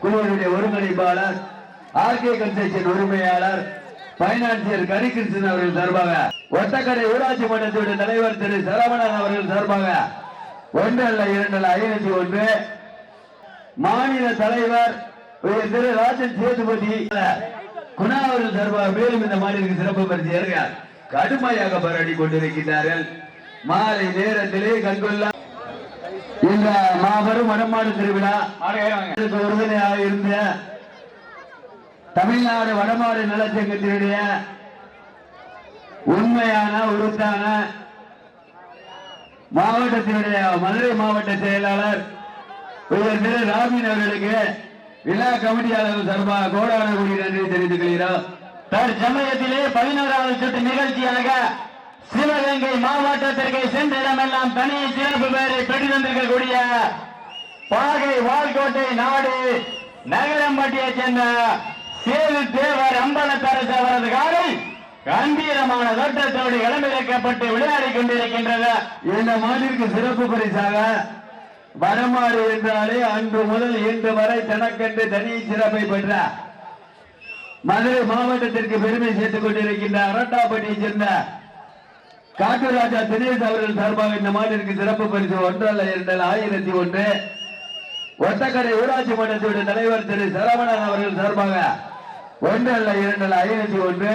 குழுவினுடைய ஒருங்கிணைப்பாளர் RK construction உரிமையாளர் பைனான்சியர் கரிகிருஷ்ணன் அவர்கள் சார்பாக ஒட்டக்கடை ஊராட்சி மன்றத்தினுடைய தலைவர் திரு சரவணன் அவர்கள் சார்பாக ஒன்று அல்ல இரண்டு அல்ல ஐநூத்தி ஒன்று மாநில தலைவர் திரு ராஜன் சேதுபதி குணா அவர்கள் சார்பாக மேலும் இந்த மாநிலத்துக்கு சிறப்பு பரிசு கடுமையாக போராடி கொண்டிருக்கிறார்கள் மாலை நேரத்திலே கண்கொள்ளா இந்த மாபெரும் வடமாடு திருவிழா உறுதுணையாக இருந்த தமிழ்நாடு வடமாடு நலச்சங்கத்தினுடைய உண்மையான உறுத்தான மாவட்டத்தினுடைய மதுரை மாவட்ட செயலாளர் உயர் திரு ராபின் அவர்களுக்கு விழா கமிட்டியாளர்கள் சார்பாக கோடான கோடி நன்றி தெரிவித்துக் கொள்கிறோம். தற்சமயத்திலே பதினோராவது சுற்று நிகழ்ச்சியாக சிவகங்கை மாவட்டத்திற்கு சென்ற இடமெல்லாம் தனி சிறப்பு பெயரை பெற்று தந்திருக்கக்கூடிய பாகை வால்கோட்டை நாடு நகரம்பட்டியைச் சேர்ந்த சேது தேவர் அம்பலத்தரசு அவரது காலை கம்பீரமான தோற்றத்தோடு களமிறக்கப்பட்டு விளையாடி கொண்டிருக்கின்றது. இந்த மாநிலக்கு சிறப்பு பரிசாக வரமாறு என்றாலே அன்று முதல் இன்று வரை தனக்கென்று தனி சிறப்பை பெற்ற மதுரை மாவட்டத்திற்கு பெருமை சேர்த்துக் கொண்டிருக்கின்ற அரட்டாப்பட்டியைச் சேர்ந்த காட்டுராஜா தினேஷ் அவர்கள் சார்பாக இந்த மாநிலக்கு சிறப்பு பரிசு ஒன்றல்ல இரண்டல் ஆயிரத்தி ஒன்று. ஒட்டக்கரை ஊராட்சி மன்றத்தினுடைய தலைவர் திரு சரவணன் அவர்கள் சார்பாக ஒன்றல்ல இரண்டல் ஆயிரத்தி ஒன்று.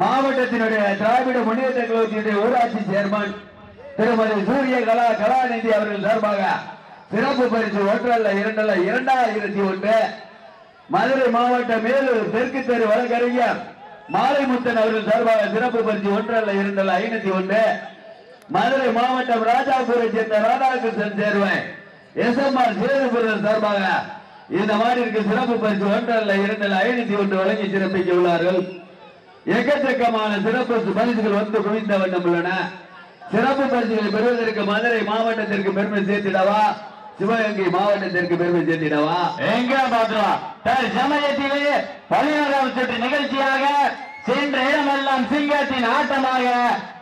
மாவட்டத்தினுடைய திராவிட முன்னேற்ற கழகத்தினுடைய ஊராட்சி சேர்மன் திருமதி சூரிய கலா கலாநிதி அவர்கள் சார்பாக சிறப்பு பரிசு ஒன்றல்ல இரண்டல்ல இரண்டாயிரத்தி ஒன்று. மதுரை மாவட்ட மேலூர் தெற்கு தெரு வழக்கறிஞர் மாலைமுத்தன் அவர்கள் சார்பாக சிறப்பு பரிசு ஒன்றல்ல இரண்டல்ல ஐநூத்தி ஒன்று மதுரை மாவட்டம் ராஜாபுரை சேர்ந்த ராதாகிருஷ்ணன் சேர்வன். எஸ் எம் ஆர் சேதுபுரம் சார்பாக இந்த மாநிலக்கு சிறப்பு பரிசு ஒன்றல்ல இரண்டல்ல ஐநூத்தி ஒன்று வழங்கி சிறப்பிக்க உள்ளார்கள். எக்கச்சக்கமான சிறப்பு பரிசுகள் வந்து குவிந்த வண்ணம் உள்ளன. சிறப்பு பரிசுகளை பெறுவதற்கு மதுரை மாவட்டத்திற்கு பெருமை சேர்த்திடவா? சிவகங்கை மாவட்டத்திற்கு பெருமை சேர்த்திடவா? எங்க பாத்துருவா தற்சமயத்திலே பதினோராவது சுற்று நிகழ்ச்சியாக சென்ற இடமெல்லாம் சிங்கத்தின் ஆட்டமாக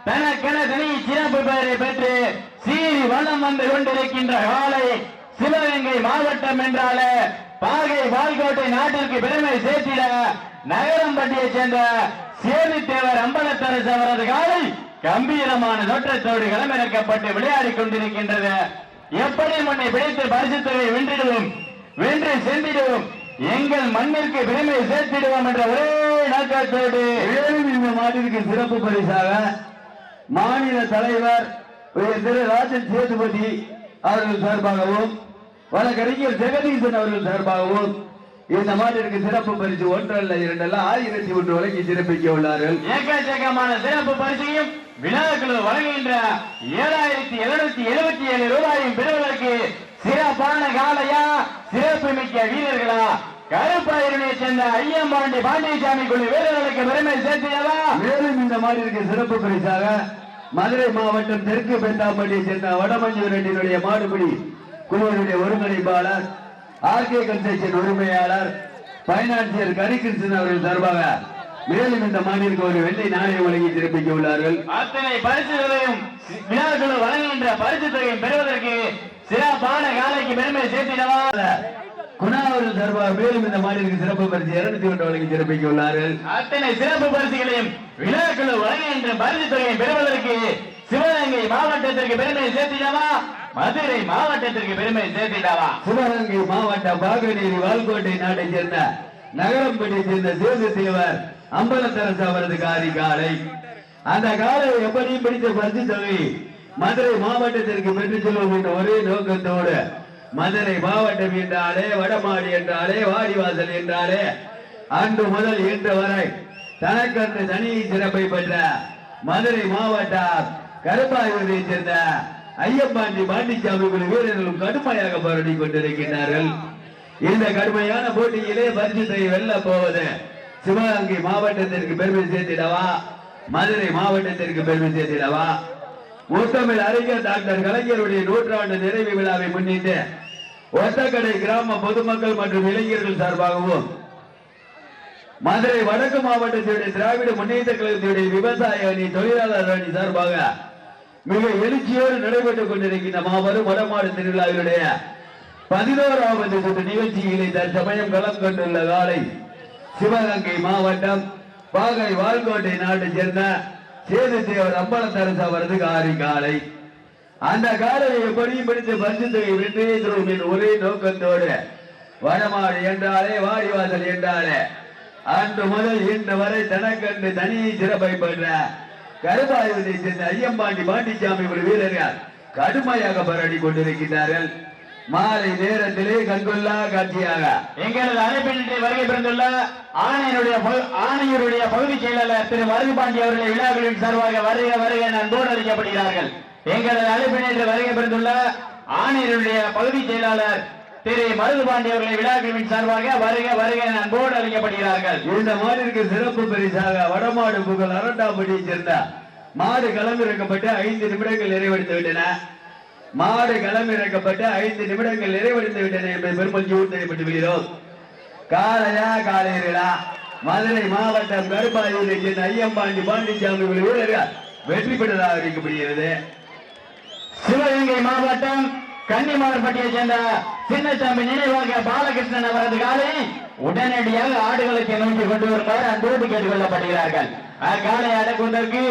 தனக்கென தனி சிறப்பு பெயரை பெற்று சீறி வளம் வந்து கொண்டிருக்கின்ற காலை சிவகங்கை மாவட்டம் என்றாலே பாகை வால்கோட்டை நாட்டிற்கு பெருமை சேர்த்திட நகரம்பட்டியைச் சேர்ந்த சேமித்தேவர் அம்பலத்தரசு அவரது காலை கம்பீரமான தோற்றத்தோடு களமிறக்கப்பட்டு விளையாடிக் கொண்டிருக்கின்றது. எப்படி முன்னை பிடித்து பரிசுத்தவை வென்றிடுவோம்? வென்று சென்றிடுவோம். எங்கள் மண்ணிற்கு பெருமை சேர்த்திடுவோம் என்ற ஒரே நோக்கத்தோடு இந்த மாநிலக்கு சிறப்பு பரிசாக மாநில தலைவர் திரு ராஜன் சேதுபதி அவர்கள் சார்பாகவும் வழக்கறிஞர் ஜெகதீசன் அவர்கள் சார்பாகவும் இந்த மாநிலக்கு சிறப்பு பரிசு ஒன்றல்ல இரண்டல்ல ஆயிரத்தி ஒன்று வழங்கி சிறப்பிக்க உள்ளார்கள். ஏக்கச்சக்கமான சிறப்பு பரிசையும் விழாக்குழு வழங்குகின்ற ஏழாயிரத்தி எழுநூத்தி எழுபத்தி ஏழு ரூபாயும் பெறுவதற்கு சிறப்பான காலையா சிறப்பு மிக்க வீரர்களா? கருப்பாயிரனை சேர்ந்த ஐயம்பாண்டி பாண்டியசாமி குழு வீரர்களுக்கு பெருமை சேர்த்தீங்களா மேலும் இந்த மாநிலக்கு சிறப்பு பரிசாக மதுரை மாவட்டம் தெற்கு பெண்டாம்பட்டியை சேர்ந்த வடமஞ்சு ரெட்டியினுடைய மாடுபிடி குழுவினுடைய ஒருங்கிணைப்பாளர் ஆர்கே கன்ஸ்ட்ரக்ஷன் உரிமையாளர் பைனான்சியர் கரிகிருஷ்ணன் அவர்கள் சார்பாக மேலும் இந்த மாநிலக்கு ஒரு வெள்ளை நாணயம் வழங்கி சிறப்பிக்க உள்ளார்கள் அத்தனை பரிசுகளையும் விழாக்குழு வழங்குகின்ற பரிசு தொகையும் பெறுவதற்கு சிறப்பான காலைக்கு பெருமை சேர்த்திடவா? குணா அவர்கள் சார்பாக மேலும் இந்த மாநிலக்கு சிறப்பு பரிசு இருநூத்தி ஒன்று வழங்கி சிறப்பிக்க உள்ளார்கள் அத்தனை சிறப்பு பரிசுகளையும் விழாக்குழு வழங்குகின்ற பரிசு தொகையை பெறுவதற்கு சிவகங்கை மாவட்டத்திற்கு பெருமை சேர்த்திடவா? மதுரை மாவட்டத்திற்கு பெருமை சேர்த்திடவா? சிவகங்கை மாவட்டம் பாகநேரி வால்கோட்டை நாட்டை சேர்ந்த நகரம்பட்டியை சேர்ந்த சேது தேவர் அம்பலத்தரசு அவரது காரி காலை. அந்த காலை எப்படியும் பிடித்த பரிசு தொகை மதுரை மாவட்டத்திற்கு பெற்று செல்வோம் என்ற ஒரே நோக்கத்தோடு. மதுரை மாவட்டம் என்றாலே வடமாடி என்றாலே வாடிவாசல் என்றாலே அன்று முதல் இன்று வரை தனக்கன்று தனி சிறப்பை பெற்ற மதுரை மாவட்டம் கருப்பாயூரை சேர்ந்த ஐயப்பாண்டி பாண்டிச்சாமி வீரர்களும் கடுமையாக போராடி கொண்டிருக்கின்றார்கள். இந்த கடுமையான போட்டியிலே பரிசுத்தை வெல்ல போவது சிவகங்கை மாவட்டத்திற்கு பெருமை சேர்த்திடவா? மதுரை மாவட்டத்திற்கு பெருமை சேர்த்திடவா? முத்தமிழ் அறிஞர் டாக்டர் கலைஞருடைய நூற்றாண்டு நிறைவு விழாவை முன்னிட்டு ஒத்தக்கடை கிராம பொதுமக்கள் மற்றும் இளைஞர்கள் சார்பாகவும் மதுரை வடக்கு மாவட்டத்தினுடைய திராவிட முன்னேற்ற கழகத்தினுடைய விவசாய அணி தொழிலாளர் அணி சார்பாக மிக எழுச்சியோடு நடைபெற்றுக் கொண்டிருக்கின்ற மாபெரும் வடமாடு திருவிழாவினுடைய பதினோராவது சுற்று நிகழ்ச்சிகளை தற்சமயம் களம் கொண்டுள்ள காலை சிவகங்கை மாவட்டம் பாகை வால்கோட்டை நாட்டை சேர்ந்த சேதுதேவர் அம்பலத்தரசு அவரது காரி காலை. அந்த காலையை எப்படியும் பிடித்து பரிசு தொகை வெற்றியை தரும் ஒரே நோக்கத்தோடு வடமாடு என்றாலே வாடிவாசல் என்றாலே அன்று முதல் இன்று வரை தனக்கன்று தனி சிறப்பை பெற்ற கருப்பாயுதை சேர்ந்த ஐயம்பாண்டி பாண்டிச்சாமி ஒரு வீரர்கள் கடுமையாக போராடி கொண்டிருக்கிறார்கள் மாலை நேரத்திலே கண்கொள்ளா காட்சியாக. எங்களது அழைப்பின்றி வருகை பிறந்துள்ள ஆணையருடைய ஆணையருடைய பகுதி செயலாளர் திரு மருதுபாண்டி அவர்களை விழாக்களின் சார்பாக வருக வருக என அன்போடு அளிக்கப்படுகிறார்கள் எங்களது அழைப்பின்றி வருகை பிறந்துள்ள ஆணையருடைய பகுதி செயலாளர் திரு மருதுபாண்டி அவர்களை விழாக்களின் சார்பாக வருக வருக என அன்போடு அளிக்கப்படுகிறார்கள் இந்த மாடிற்கு சிறப்பு பரிசாக வடமாடு புகழ் அரண்டாம்படியை சேர்ந்த மாடு களமிறக்கப்பட்டு ஐந்து நிமிடங்கள் நிறைவடைந்து விட்டன மாடு களம் இறக்கப்பட்டு ஐந்து நிமிடங்கள் நிறைவடைந்து விட்டன என்பதை பெருமகிழ்ச்சியோடு தெரியப்பட்டு விடுகிறோம். காலையா காலையிலா மதுரை மாவட்டம் கருப்பாயூரை சேர்ந்த ஐயம்பாண்டி பாண்டிச்சாமி வீரர்கள் வெற்றி பெற்றதாக அறிவிக்கப்படுகிறது. சிவகங்கை மாவட்டம் கன்னிமார்பட்டியை சேர்ந்த சின்னசாமி நினைவாக பாலகிருஷ்ணன் அவரது காலை உடனடியாக ஆடுகளுக்கு நோக்கி கொண்டு வருமாறு அன்போடு கேட்டுக் கொள்ளப்படுகிறார்கள். அக்காலை அடக்குவதற்கு